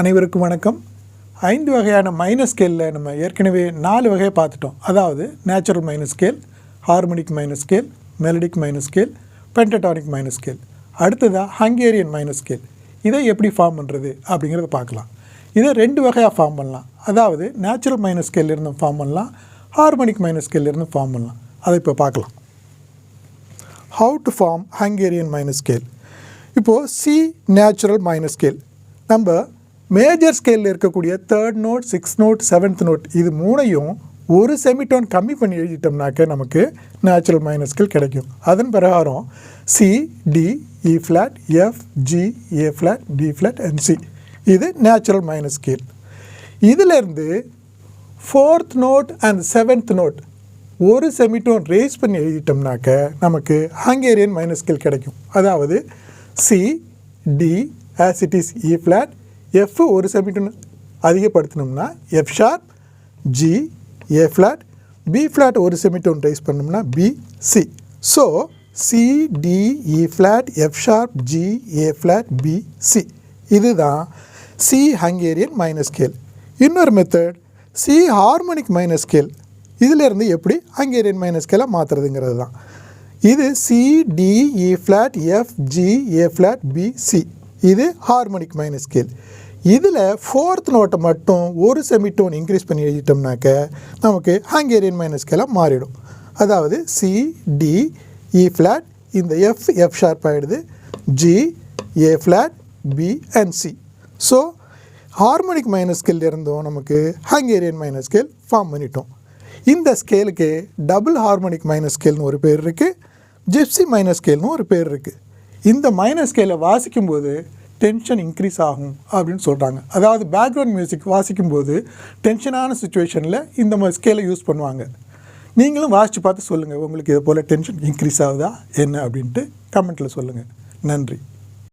அனைவருக்கும் வணக்கம். ஐந்து வகையான மைனஸ் ஸ்கேலில் நம்ம ஏற்கனவே நாலு வகையை பார்த்துட்டோம். அதாவது natural minus scale harmonic minus scale melodic minus scale pentatonic minus scale அடுத்ததாக ஹங்கேரியன் மைனஸ் ஸ்கேல் இதை எப்படி ஃபார்ம் பண்ணுறது அப்படிங்கிறத பார்க்கலாம். இதை ரெண்டு வகையாக ஃபார்ம் பண்ணலாம். அதாவது நேச்சுரல் மைனஸ் ஸ்கேல்லேருந்து ஃபார்ம் பண்ணலாம். ஹார்மோனிக் மைனஸ் ஸ்கேல்லேருந்து ஃபார்ம் பண்ணலாம். அதை இப்போ பார்க்கலாம். How to form Hungarian minor scale இப்போது சி நேச்சுரல் மைனஸ் ஸ்கேல் நம்ம மேஜர் ஸ்கேலில் இருக்கக்கூடிய third note six note seventh note இது மூணையும் ஒரு செமிடோன் கம்மி பண்ணி எழுதிட்டோம்னாக்க நமக்கு நேச்சுரல் மைனஸ் ஸ்கேல் கிடைக்கும். அதன் பிரகாரம் C D E flat F G A flat D flat and C இது நேச்சுரல் மைனஸ் ஸ்கேல் இதிலேருந்து fourth note and seventh note ஒரு செமிட்டோன் ரேஸ் பண்ணி எழுதிட்டோம்னாக்க நமக்கு ஹங்கேரியன் மைனஸ் ஸ்கேல் கிடைக்கும். அதாவது C D as it is E flat F ஒரு semitone அதிகப்படுத்தினோம்னா F sharp G A flat B flat ஒரு semitone raise பண்ணோம்னா B C so C D E flat F sharp G A flat B C இதுதான் C Hungarian minus scale இன்னொரு method C harmonic minor scale இதிலேருந்து எப்படி Hungarian minor ஸ்கேலை மாற்றுறதுங்கிறது தான் இது C D E flat F G A flat B C இது harmonic minus scale இதில் ஃபோர்த் நோட்டை மட்டும் ஒரு செமிட்டோன் இன்க்ரீஸ் பண்ணி எழுதிட்டோம்னாக்க நமக்கு ஹங்கேரியன் மைனஸ் ஸ்கேலாக மாறிடும். அதாவது சி டி இ ஃப்ளாட் இந்த எஃப் எஃப் ஷார்ப் ஆகிடுது G A flat B and C so harmonic minus scale இருந்தும் நமக்கு ஹங்கேரியன் மைனஸ் ஸ்கேல் ஃபார்ம் பண்ணிட்டோம். இந்த ஸ்கேலுக்கு டபுள் ஹார்மோனிக் மைனஸ் ஸ்கேல்னு ஒரு பேர் இருக்குது ஜிப்சி மைனஸ் ஸ்கேல்னு ஒரு பேர் இருக்குது இந்த மைனஸ் ஸ்கேலை வாசிக்கும்போது டென்ஷன் இன்க்ரீஸ் ஆகும் அப்படின்னு சொல்கிறாங்க அதாவது பேக்ரவுண்ட் மியூசிக் வாசிக்கும்போது டென்ஷனான சுச்சுவேஷனில் இந்த மாதிரி ஸ்கேலை யூஸ் பண்ணுவாங்க. நீங்களும் வாசித்து பார்த்து சொல்லுங்கள் உங்களுக்கு இது போல் டென்ஷன் இன்க்ரீஸ் ஆகுதா என்ன அப்படின்ட்டு கமெண்ட்டில் சொல்லுங்கள் நன்றி.